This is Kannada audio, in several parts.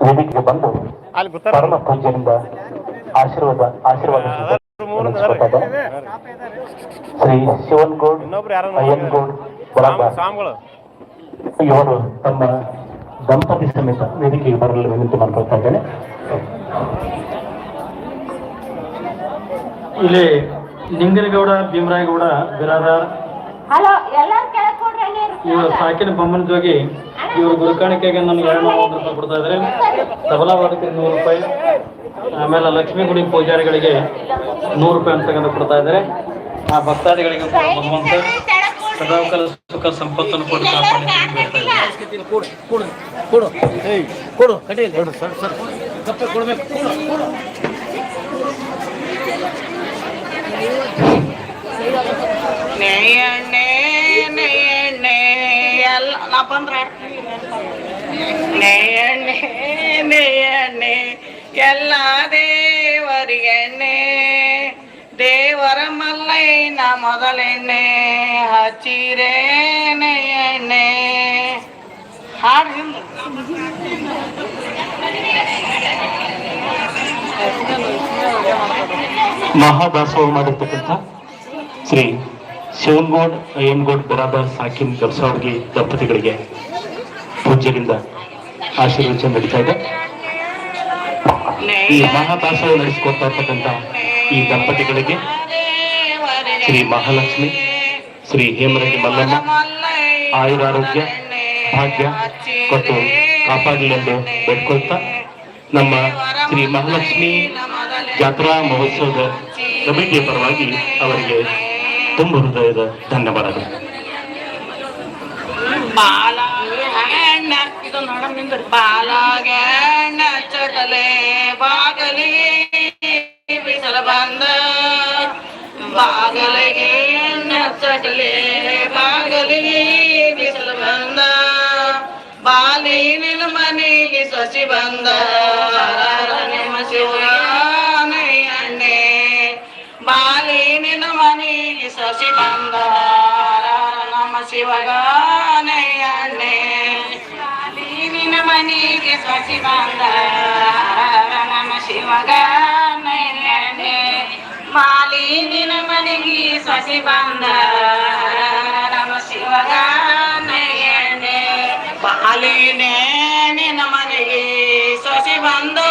ವೇದಿಕೆಗೆ ಬಂದು ಪರಮ ಪೂಜೆಯಿಂದ ಆಶೀರ್ವಾದ ಆಶೀರ್ವಾದ ಶ್ರೀ ಶಿವನ್ಗೌಡ್ ಇನ್ನೊಬ್ರು ಯಾರೋ ಅಯ್ಯನ್ಗೌಡ್ ಇವರು ತಮ್ಮ ದಂಪತಿ ಸಮೇತ ವೇದಿಕೆಗೆ ಬರಲು ವಿನಂತಿ ಮಾಡ್ಕೊಳ್ತಾ ಇದ್ದೇನೆ. ಇಲ್ಲಿ ನಿಂಗನಗೌಡ ಭೀಮರಾಯಗೌಡ ಬಿರಾದಾರ್ ಇವರು ಸಾಕಿನ ಬೊಮ್ಮನ ಜೋಗಿ ಇವರು ಗುರುಕಾಣಿಕೆಗೆ ನನಗೆ ಎರಡು ನೂರು ರೂಪಾಯಿ ಕೊಡ್ತಾ ಇದ್ದಾರೆ. ತಬಲಾ ವಾದಕರಿಗೆ ನೂರು ರೂಪಾಯಿ. ಆಮೇಲೆ ಲಕ್ಷ್ಮೀ ಗುಡಿ ಪೂಜಾರಿಗಳಿಗೆ ನೂರು ರೂಪಾಯಿ ಅಂತಕ್ಕಂಥ ಕೊಡ್ತಾ ಇದ್ದಾರೆ. ಆ ಭಕ್ತಾದಿಗಳಿಗೆ ಭಗವಂತ ಸದಾಕಾಲ ಸುಖ ಸಂಪತ್ತನ್ನು ಕೊಟ್ಟು ಕಾಪಾಡಿ ಕೊಡು ಕೊಡು ಕೊಡು ಕೊಡು. ನೇಯಣ್ಣೆ ಎಲ್ಲ ನಾ ಬಂದ್ರೆ ನೇಯಣ್ಣೆ ನೇಯಣ್ಣೆ ಎಲ್ಲ ದೇವರಿಗೆಣ್ಣೆ ದೇವರ ಮಲ್ಲೈನ ಮೊದಲೆಣ್ಣೆ ಹಚ್ಚಿರೇ ನೇಯಣ್ಣೆ ಹಾಡು ಹಿಂದೆ ಮಹಾದಾಸೋಹ ಮಾಡಿರ್ತಕ್ಕಂಥ ಶ್ರೀ ಶಿವನ್ಗೌಡ್ ಅಯ್ಯನ್ಗೌಡ್ ಬರಾಬರ್ ಸಾಕಿನ್ ಗರ್ಸವರ್ಗಿ ದಂಪತಿಗಳಿಗೆ ಪೂಜ್ಯರಿಂದ ಆಶೀರ್ವಚನ ನಡೀತಾ ಇದೆ. ಈ ಮಹಾದಾಸವ ನಡೆಸಿಕೊಡ್ತಾ ಇರ್ತಕ್ಕಂಥ ಈ ದಂಪತಿಗಳಿಗೆ ಶ್ರೀ ಮಹಾಲಕ್ಷ್ಮಿ, ಶ್ರೀ ಹೇಮರಗಿ ಮಲ್ಲಮ್ಮ ಆಯುರಾರೋಗ್ಯ, ಭಾಗ್ಯ ಕೊಟ್ಟು ಕಾಪಾಡಲೆಂದು ಬೇಡ್ಕೊಳ್ತಾ ನಮ್ಮ ಶ್ರೀ ಮಹಾಲಕ್ಷ್ಮಿ ಜಾತ್ರಾ ಮಹೋತ್ಸವದ ಕಮಿಟಿಯ ಪರವಾಗಿ ಅವರಿಗೆ ತುಂಬ ಹೃದಯದ ಧನ್ಯವಾದಗಳು. ಬಾಲಿ ಚಟಲೆ ಬಾಗಲಿಗೆ ಬಿಸಲ ಬಂದ. ಬಾಗಲಿಗೆ ಚಟಲೆ ಬಾಗಲಿಗೆ ಬಂದ. ಮನೆಗೆ ಸಸಿ ಬಂದ. ಮಾಲಿ ಬಾಲಿನ ಮನೆಗೆ ಸಸಿ ಬಂದ ನಮ್ಮ ಮಾಲಿ ಮಾಲಿನ ಮನೆಗೆ ಸಸಿ ಬಂದ ನಮ ಶಿವಗಾನಯ್ಯನೇ. ಮಾಲಿನೇ ನಿನ್ನ ಮನೆಗೆ ಸಸಿ ಬಂದು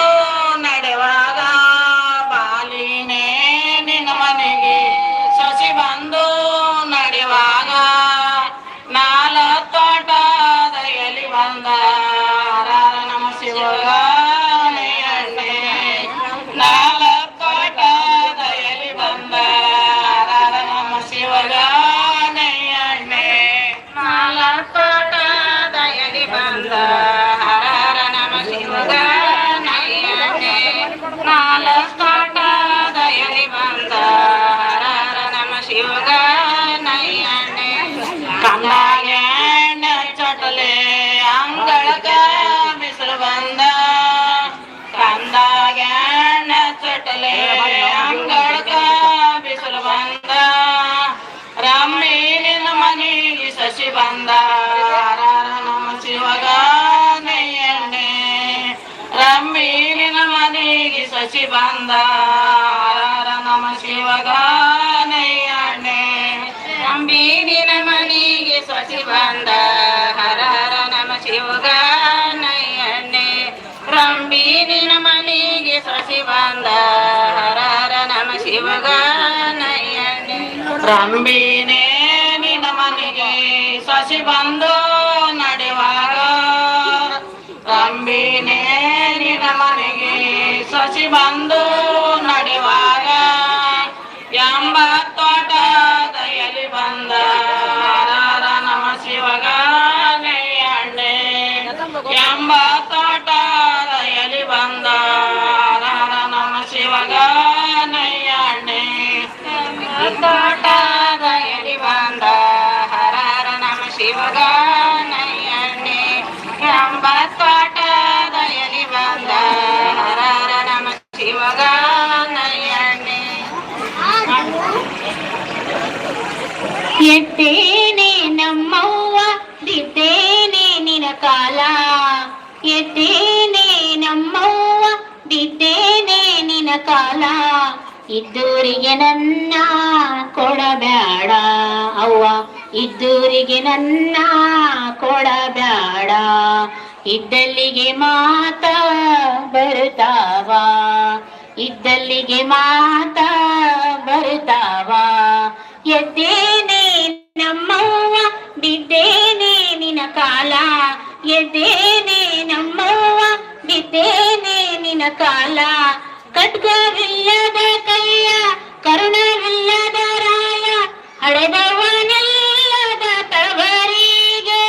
ಸಸಿ ಬಂದ ನಮ್ಮ ಶಿವಗಾನಯ್ಯಣ್ಣೆ ರಂಬೀನಿನ ಮನೆಗೆ ಸಸಿ ಬಂದ ಹರ ಹರ ನಮ ಶಿವಗಾನಯ್ಯಣ್ಣೆ ರಂಬೀನಿನ ಮನೆಗೆ ಸಸಿ ಬಂದ ಹರ ಹರ ನಮ ಶಿವಗಾನಯ್ಯಣ್ಣೆ ರಂಬೀನೇ ನಿನ್ನ ಮನೆಗೆ ಸಸಿ ಬಂದೋ ರಂಬೀನೇ ನಿನ್ನ ಮನೆಗೆ ಸಸಿ ಬಂದು ನಡೆವಾಗ ಎಂಬ ಎತ್ತೇನೆ ನಮ್ಮವ್ವ ದಿದ್ದೇನೆ ನಿನ ಕಾಲ. ಎತ್ತೇನೆ ನಮ್ಮವ್ವ ಬಿದ್ದೇನೆ ನಿನ ಕಾಲ. ಇದ್ದೂರಿಗೆ ನನ್ನ ಕೊಡಬೇಡ ಅವ್ವ. ಇದ್ದೂರಿಗೆ ನನ್ನ ಕೊಡಬೇಡ. ಇದ್ದಲ್ಲಿಗೆ ಮಾತ ಬರುತ್ತಾವ. ಇದ್ದಲ್ಲಿಗೆ ಮಾತ ಬರುತ್ತಾವ. ಎದ್ದೇನೆ ಕಾಲ. ಕಟ್ಕೋವಿಲ್ಲದ ಕೈಯ ಕರುಣವಿಲ್ಲದ ರಾಯ ಹಡೆದವನಿಲ್ಲದ ತವರಿಗೆ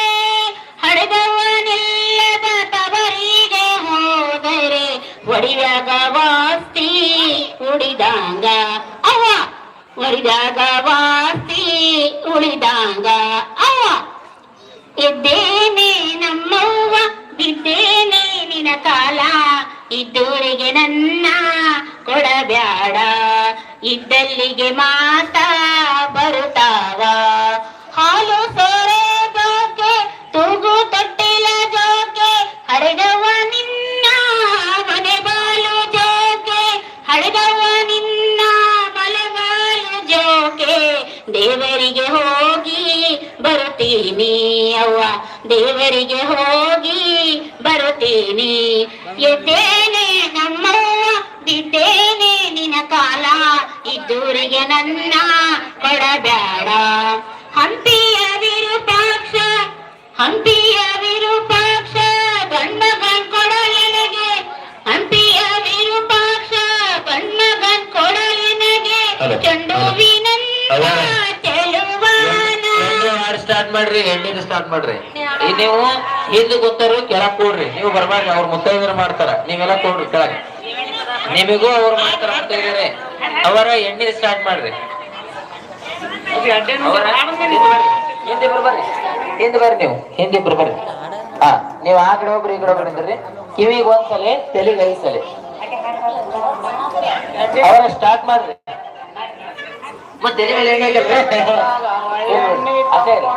ಹಡೆದವನಿಲ್ಲದ ತವರಿಗೆ ಹೋದರೆ ಒಡಿಯಾಗ ವಾಸ್ತಿ ಉಳಿದಂಗ. ಅವ ಒಡಿದಾಗ ವಾಸ್ತಿ ಉಳಿದಂಗ. ಅವ ಇದ್ದೇನೆ ನಮ್ಮವ್ವ, ಬಿದ್ದೇನೆ ನಿನ ಕಾಲ. ಇದ್ದೂರಿಗೆ ನನ್ನ ಕೊಡಬ್ಯಾಡ. ಇದ್ದಲ್ಲಿಗೆ ಮಾತ ಬರುತ್ತಾವ. ಹಾಲು ಸೋರೆ ಜೋಕೆ, ತೂಗು ತೊಟ್ಟಿಲ ಜೋಕೆ ಹಡೆದವ ನಿನ್ನ ಮನೆ ಬಾಲು ಜೋಕೆ ಹಡೆದವ ನಿನ್ನ ಮಲೆ ಬಾಲು ಜೋಕೆ. ದೇವರಿಗೆ ಹೋಗಿ ಬರುತ್ತೀನಿ ಅವ್ವ, ದೇವರಿಗೆ ಹೋಗಿ ಬರುತ್ತೀನಿ ಎದ್ದೇನೆ ನಮ್ಮ ಬಿದ್ದೇನೆ ನಿನ ಕಾಲ. ಇದ್ದೂರಿಗೆ ನನ್ನ ಕೊಡಬೇಡ. ಹಂಪಿಯ ವಿರೂಪಾಕ್ಷ ಹಂಪಿಯ ವಿರೂಪಾಕ್ಷ ಗಂಡ ಕೊಡಲಿನಗೆ ಹಂಪಿಯ ವಿರೂಪಾಕ್ಷ ಗಂಡ ಕೊಡಲೆನಗೆ ಹಾಡು ಸ್ಟಾರ್ಟ್ ಮಾಡ್ರಿ ಎಣ್ಣಿನ ಸ್ಟಾರ್ಟ್ ಮಾಡ್ರಿ. ನೀವು ಹಿಂದೆ ಗೊತ್ತಾರು ಕೆಳಗ್ ಕೊಡ್ರಿ. ನೀವು ಬರ್ಬಾರ್ರಿ ಅವ್ರ ಮುತ್ತೈದರ ಮಾಡ್ತಾರ. ನೀವೆಲ್ಲ ಕೊಡ್ರಿ ಕೆಳಗೆ. ನಿಮಗೂ ಅವ್ರು ಮಾಡ್ತಾರ ಮುತ್ತೈದರೆ ಅವರ ಎಣ್ಣೆ ಸ್ಟಾರ್ಟ್ ಮಾಡ್ರಿ. ಹಿಂದೆ ಬರ್ರಿ. ಹಿಂದೆ ಬರ್ಬರ್ರಿ ಹಿಂದೆ ಬರ್ರಿ ನೀವು. ಹಿಂದೆ ಬರ್ಬರ್ರಿ ಹಾ ನೀವು ಆ ಕಡೆ ಒಬ್ರು ಈ ಕಡೆ ಒಬ್ರು ಕಿವಿಗೆ ಒಂದ್ಸಲಿ ತಲೆಗೆ ಐದು ಸಲಿ ಅವರ ಸ್ಟಾರ್ಟ್ ಮಾಡ್ರಿ. ಮತ್ತೆ ತಲೆ ಮೇಲೆ ಎಣ್ಣೆ ಹಾಕಲ್ರಿ? ಅಷ್ಟೇ ರೀ. ಅಷ್ಟೇ ರೀ.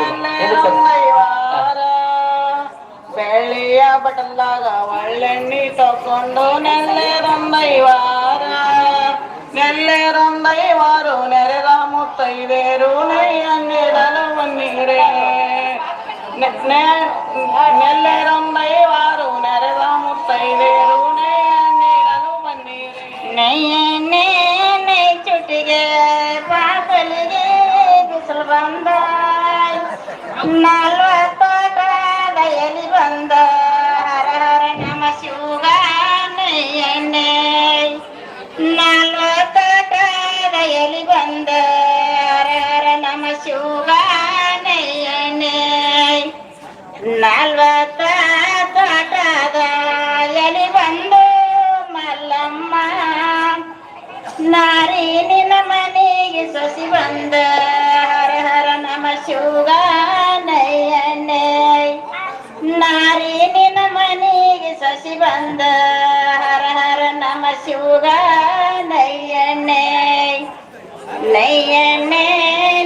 ಹಿಂದೆ ಸರಿ. ಹಾ. ಬೆಳ್ಳಿಯ ಬಟಲ್ದಾಗ ಒಳ್ಳೆಣ್ಣಿ ತಕೊಂಡು ನೆಲ್ಲೆರಂದೈವಾರ ನೆಲ್ಲೆರಂದೈವಾರು ನೆರೆದ ಮುತ್ತೈದೇರು ನೈಯನ್ನಿಡಲು ಬನ್ನಿರೆ ನೆಲ್ಲೆರಂದೈವಾರು ನೆರೆದ ಮುತ್ತೈದೇರು ನೈಯನ್ನಿಡಲು ಬನ್ನಿರೆ ನೈಯನ್ನೇ ನಲ್ವತ್ತೋಟದ ಎಲಿ ಬಂದ ಹರ ಹರ ನಮ ಶಿವಗ ನೈಯನ್ನೇ ನಲ್ವತ್ತೋಟದ ಬಂದ ಹರ ಹರ ನಮ ಶಿವಗ ನಲ್ವತ್ತ ತೋಟದ ಎಲಿ ಬಂದು ಮಲ್ಲಮ್ಮ ನಾರಿ ನಿನ್ನ ಮನೆಗೆ ಸೊಸಿ ಬಂದ. ಹರ ಹರ ನಮ ಶಿವಗ. ಬಂದ ಹರ ಹರ ನಮ ಶಿವಗ, ನೈಯಣ್ಣೆ.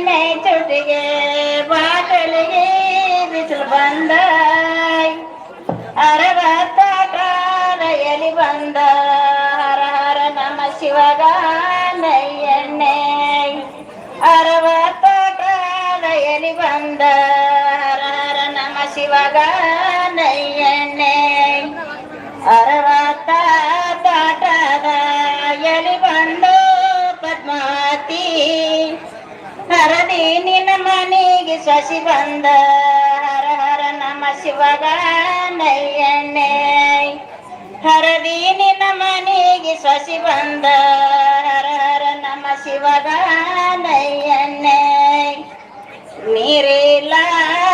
ನೈ ಚುಟಿಗೆ ಬಾಟಲಿಗೆ ಬಿಸಿಲು ಬಂದ ಅರವತ್ತಾಟದ ಎಲಿ ಬಂದ ಹರ ಹರ ನಮ ಶಿವಗ ನಯ್ಯನ್ನೇ ಅರವತ್ತಾಟದ ಎಲಿ ಬಂದ ಹರ ಹರ ನಮ ಶಿವಗ ಅರವತ್ತ ತಾಟದ ಎಲಿ ಬಂದು ಪದ್ಮಾವತಿ. ಹರದಿ ನಿನ್ನ ಮನೆಗೆ ಶಶಿ ಬಂದ. ಹರ ಹರ ನಮ ಶಿವಗ ನೈಯಣ್ಣೆ. ಹರದಿ ನಿನ್ನ ಮನೆಗೆ ಶಶಿ ಬಂದ. ಹರ ಹರ ನಮ ಶಿವಗ ನೈಯಣ್ಣೆ. ನೀರಿಲ್ಲ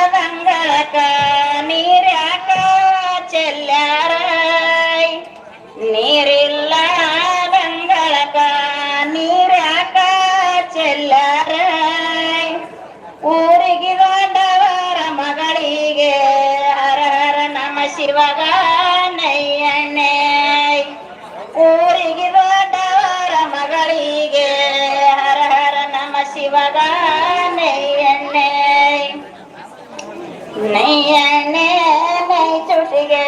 ಗಂಗಳಕ ನಯ್ಯಣ್ಣೆ ಊರಿಗೆ ದೊಡ್ಡವರ ಮಗಳಿಗೆ ಹರ ಹರ ನಮ ಶಿವಗ ನಯ್ಯಣ್ಣೆ ನಯ್ಯಣ್ಣೆ ನೈ ಚುಟಿಗೆ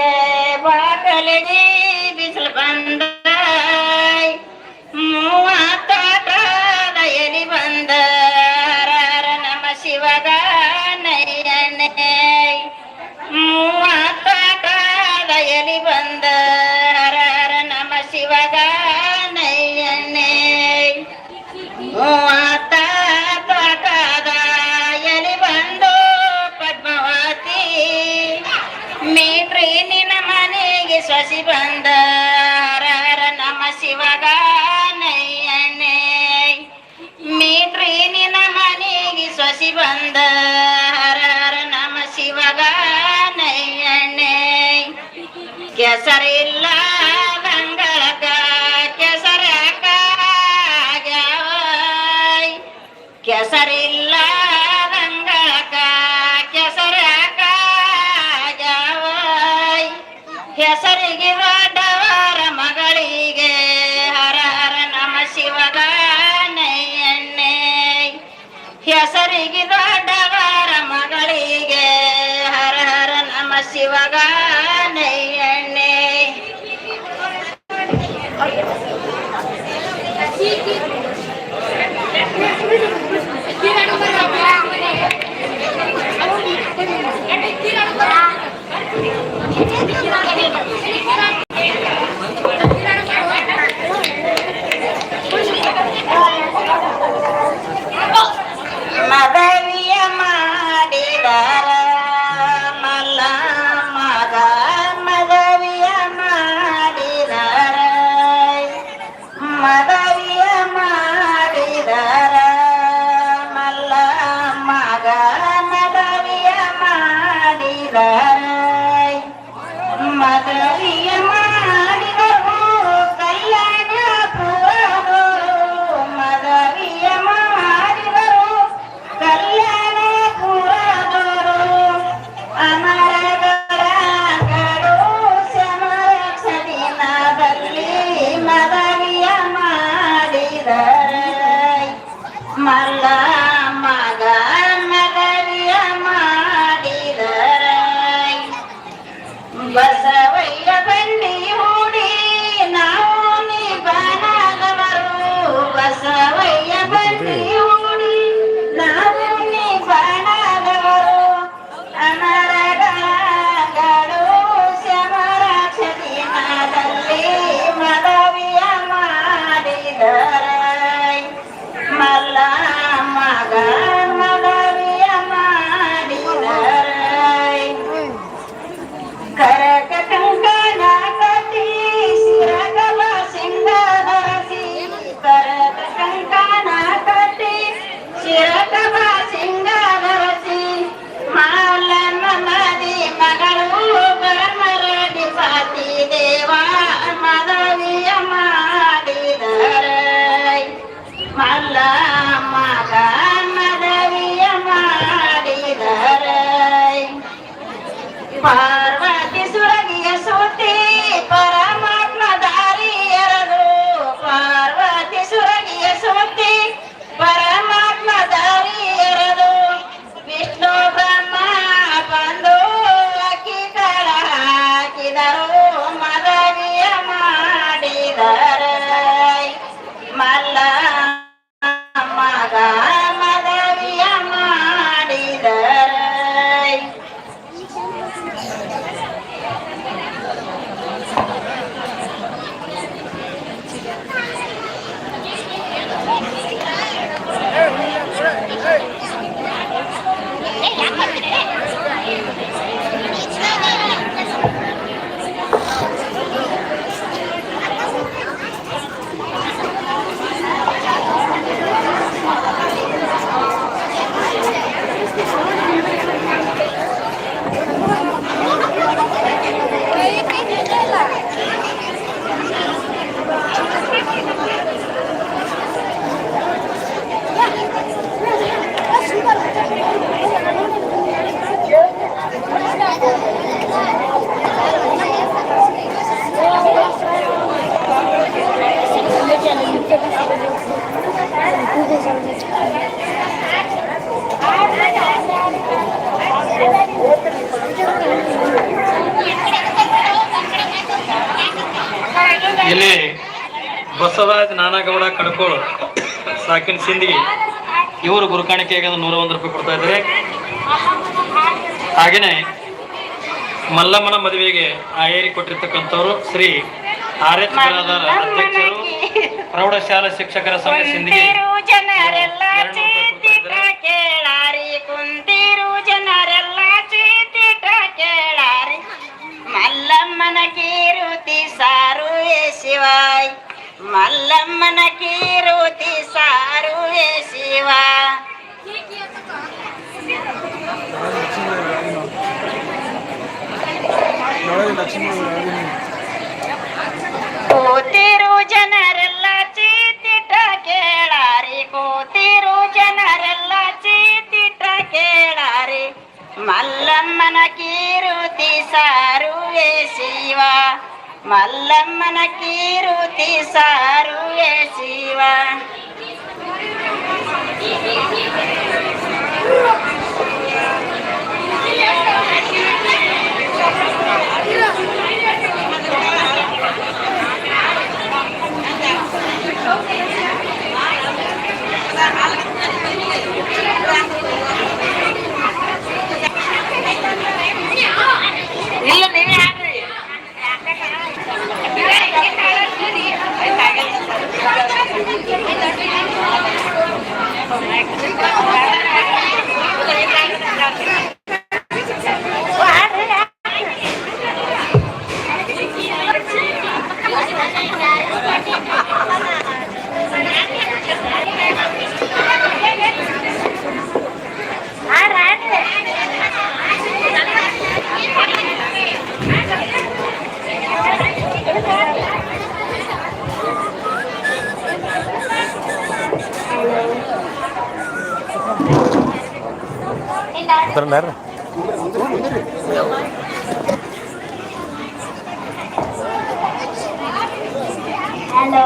ಹರ ನಮ ಶಿವಗ todavía. ಇಲ್ಲಿ ಬಸವರಾಜ್ ನಾನಾಗೌಡ ಕಡ್ಕೋಳು, ಸಾಕಿನ ಸಿಂಧಿ ಇವರು ಗುರುಕಾಣಿಕೆಗೆ ನೂರ ಒಂದು ರೂಪಾಯಿ ಕೊಡ್ತಾ ಇದ್ದಾರೆ. ಹಾಗೆಯೇ ಮಲ್ಲಮ್ಮನ ಮದುವೆಗೆ ಆಯೇರಿ ಕೊಟ್ಟಿರ್ತಕ್ಕಂಥವ್ರು ಶ್ರೀ ಆರ್ ಎಚ್ ಅಧ್ಯಕ್ಷರು ಪ್ರೌಢಶಾಲಾ ಶಿಕ್ಷಕರ ಸಂಘ ಕುಂತಿರು ಜನರೆಲ್ಲ ಎರಡು ನೂರು ರೂಪಾಯಿ ಚೀತಿಟ ಕೊಡ್ತಾ ಇದ್ದಾರೆ. ಕೇಳಾರಿ ಕುಂತಿರು ಜನರೆಲ್ಲ ಚೀತಿಟ ಕೇಳಾರಿ. ಮಲ್ಲಮ್ಮನ ಕೀರುತಿ ಸಾರು ಏ ಶಿವಾಯ್ ಮಲ್ಲಮ್ಮನ ಕೀರುತಿ ಶಿವ ಕೂತಿರು ಜನರೆಲ್ಲ ಕೇಳಾರಿ ಕೂತಿರು ಜನರೆಲ್ಲ ಚೀತಿಟ ಕೇಳಾರಿ. ಮಲ್ಲಮ್ಮನ ಕೀರುತಿ ಸಾರುವೆ ಶಿವ. ಮಲ್ಲಮ್ಮನ ಕೀರುತಿ ಸಾರುವೆ ಶಿವ. ಇಲ್ಲ ನೀವೇ ಹಾಕ್ರಿ ಹಲೋ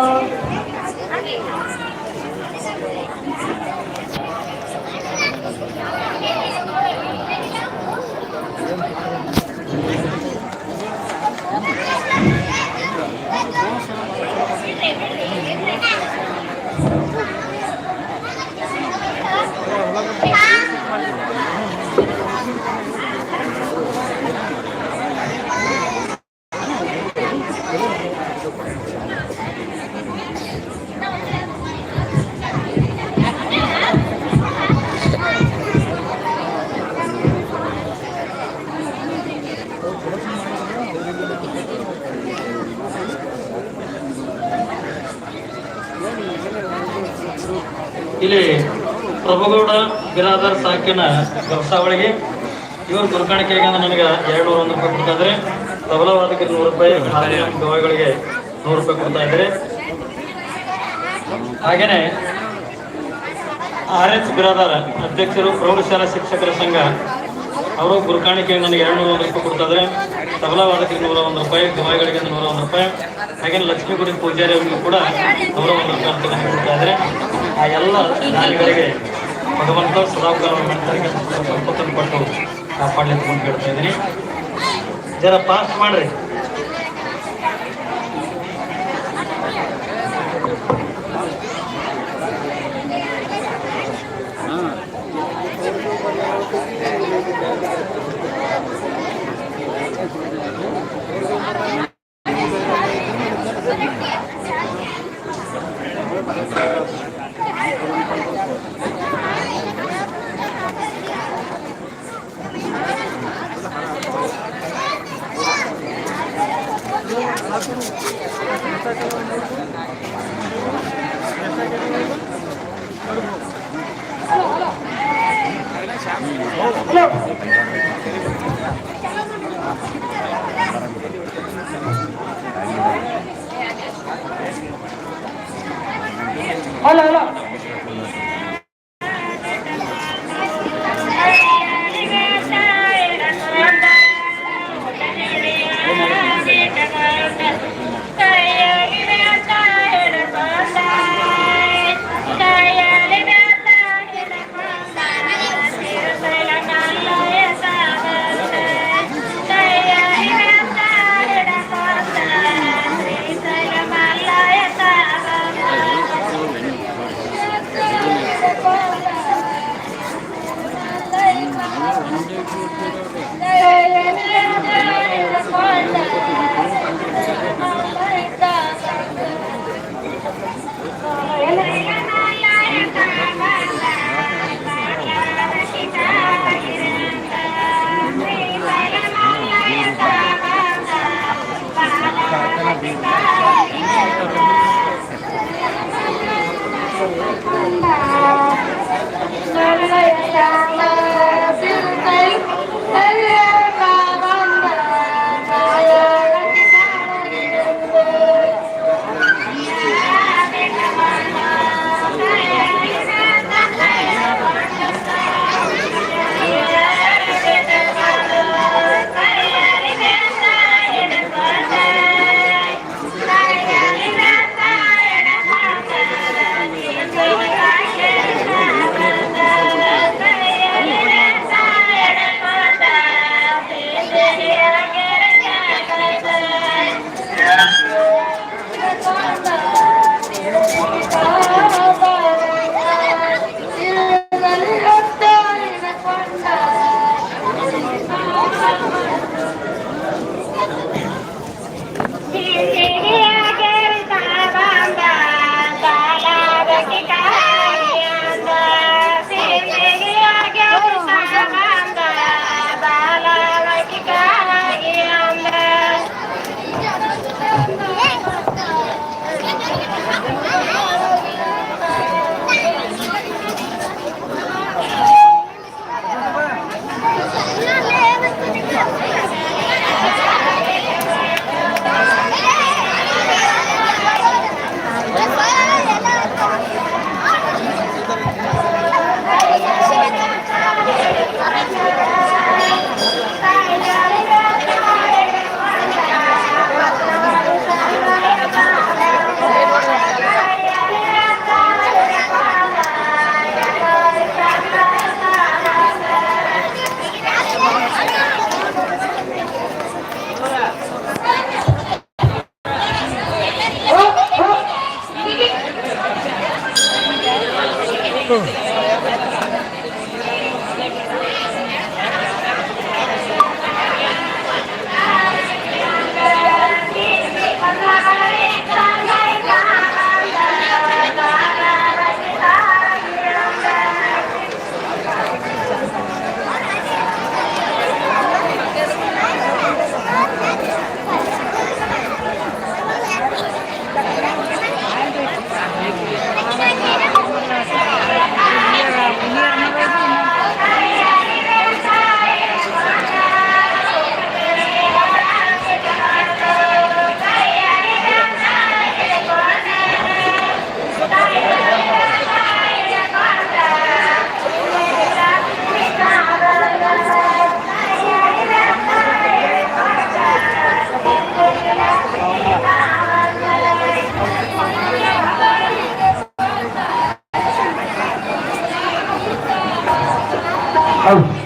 ಇಲ್ಲಿ ಪ್ರಭುಗೌಡ, ಬಿರಾದರ್ ಸಾಕಿನ ವ್ಯವಸಾಯಗಳಿಗೆ ಇವರು ಗುರುಕಾಣಿಕೆಗೆ ನನಗೆ ಎರಡು ನೂರ ಒಂದು ರೂಪಾಯಿ ಕೊಡ್ತಾ ಇದ್ದಾರೆ. ತಬಲವಾದಕರಿಗೆ ನೂರು ರೂಪಾಯಿ ಗವಾಯಿಗಳಿಗೆ ನೂರು ರೂಪಾಯಿ ಕೊಡ್ತಾ ಇದ್ದಾರೆ. ಹಾಗೇನೆ ಆರ್ ಎಚ್ ಬಿರಾದಾರ ಅಧ್ಯಕ್ಷರು, ಪ್ರೌಢಶಾಲಾ ಶಿಕ್ಷಕರ ಸಂಘ, ಅವರು ಗುರುಕಾಣಿಕೆ ನನಗೆ ಎರಡು ನೂರ ಒಂದು ರೂಪಾಯಿ ಕೊಡ್ತಾ ಇದ್ದಾರೆ. ತಬಲವಾದಕರಿಗೆ ನೂರ ಒಂದು ರೂಪಾಯಿ, ಗವಾಯಿಗಳಿಗೆ ನೂರ ಒಂದು ರೂಪಾಯಿ. ಹಾಗೇನೆ ಲಕ್ಷ್ಮೀಗುಡಿ ಪೂಜಾರಿ ಅವರಿಗೂ ಕೂಡ ನೂರ ಒಂದು ರೂಪಾಯಿ ಕೊಡ್ತಾ ಇದ್ದಾರೆ ಆ ಎಲ್ಲ ದಾನಿಗಳಿಗೆ ಭಗವಂತ ಸದಾಕಾಲ ಸಂಪತ್ತನ್ನು ಕೊಟ್ಟು ಕಾಪಾಡಲಿ ಅಂತ ಹೇಳ್ತಾ ಇದ್ದೀನಿ. ಜರ ಪಾಸ್ ಮಾಡ್ರಿ. ಹಲೋ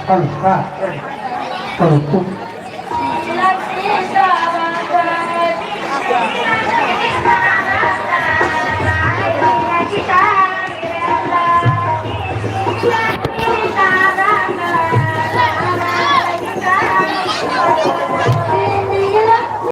ಹೌದು ಹೌದು ಹಾ ಹೌದು